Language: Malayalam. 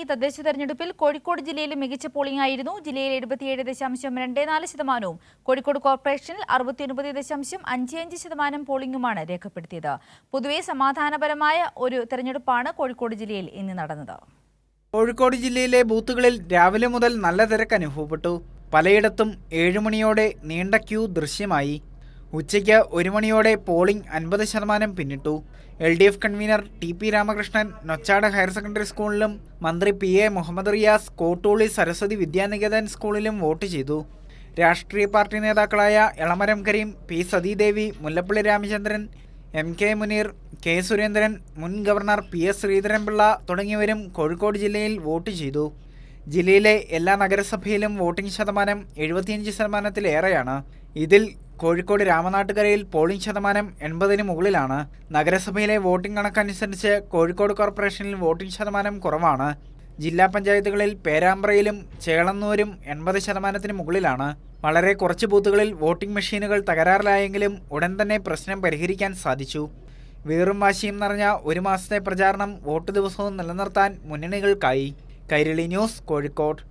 ഈ തദ്ദേശ തെരഞ്ഞെടുപ്പിൽ കോഴിക്കോട് ജില്ലയിൽ മികച്ച പോളിംഗ് ആയിരുന്നു. ജില്ലയിൽ എഴുപത്തിയേഴ് ദശാംശം രണ്ട് നാല് ശതമാനവും. കോഴിക്കോട് കോർപ്പറേഷനിൽ അറുപത്തിയൊൻപത് ദശാംശം അഞ്ച് അഞ്ച് ശതമാനം പോളിംഗുമാണ് രേഖപ്പെടുത്തിയത്. പൊതുവെ സമാധാനപരമായ ഒരു തെരഞ്ഞെടുപ്പാണ് കോഴിക്കോട് ജില്ലയിൽ ഇന്ന് നടന്നത്. കോഴിക്കോട് ജില്ലയിലെ ബൂത്തുകളിൽ രാവിലെ മുതൽ നല്ല തിരക്ക് അനുഭവപ്പെട്ടു. പലയിടത്തും ഏഴുമണിയോടെ നീണ്ട ക്യൂ ദൃശ്യമായി. ഉച്ചയ്ക്ക് ഒരു മണിയോടെ പോളിംഗ് അൻപത് ശതമാനം പിന്നിട്ടു. L D F convener T P Ramakrishnan Nochad higher secondary സ്കൂളിലും മന്ത്രി പി എ മുഹമ്മദ് റിയാസ് കോട്ടൂളി സരസ്വതി വിദ്യാനികേതൻ സ്കൂളിലും വോട്ട് ചെയ്തു. രാഷ്ട്രീയ പാർട്ടി നേതാക്കളായ Elamaram Kareem P Sathidevi Mullappally Ramachandran M K Muneer K Surendran മുൻ ഗവർണർ പി എസ് ശ്രീധരൻപിള്ള തുടങ്ങിയവരും കോഴിക്കോട് ജില്ലയിൽ വോട്ട് ചെയ്തു. ജില്ലയിലെ എല്ലാ നഗരസഭയിലും വോട്ടിംഗ് ശതമാനം എഴുപത്തിയഞ്ച് ശതമാനത്തിലേറെയാണ്. ഇതിൽ കോഴിക്കോട് രാമനാട്ടുകരയിൽ പോളിംഗ് ശതമാനം എൺപതിന് മുകളിലാണ്. നഗരസഭയിലെ വോട്ടിംഗ് കണക്കനുസരിച്ച് കോഴിക്കോട് കോർപ്പറേഷനിൽ വോട്ടിംഗ് ശതമാനം കുറവാണ്. ജില്ലാ പഞ്ചായത്തുകളിൽ പേരാമ്പ്രയിലും ചേളന്നൂരും എൺപത് ശതമാനത്തിന് മുകളിലാണ്. വളരെ കുറച്ച് ബൂത്തുകളിൽ വോട്ടിംഗ് മെഷീനുകൾ തകരാറിലായെങ്കിലും ഉടൻ തന്നെ പ്രശ്നം പരിഹരിക്കാൻ സാധിച്ചു. വീറും വാശിയും നിറഞ്ഞ ഒരു മാസത്തെ പ്രചാരണം വോട്ട് ദിവസവും നിലനിർത്താൻ മുന്നണികൾക്കായി. കൈരളി ന്യൂസ് കോഴിക്കോട്.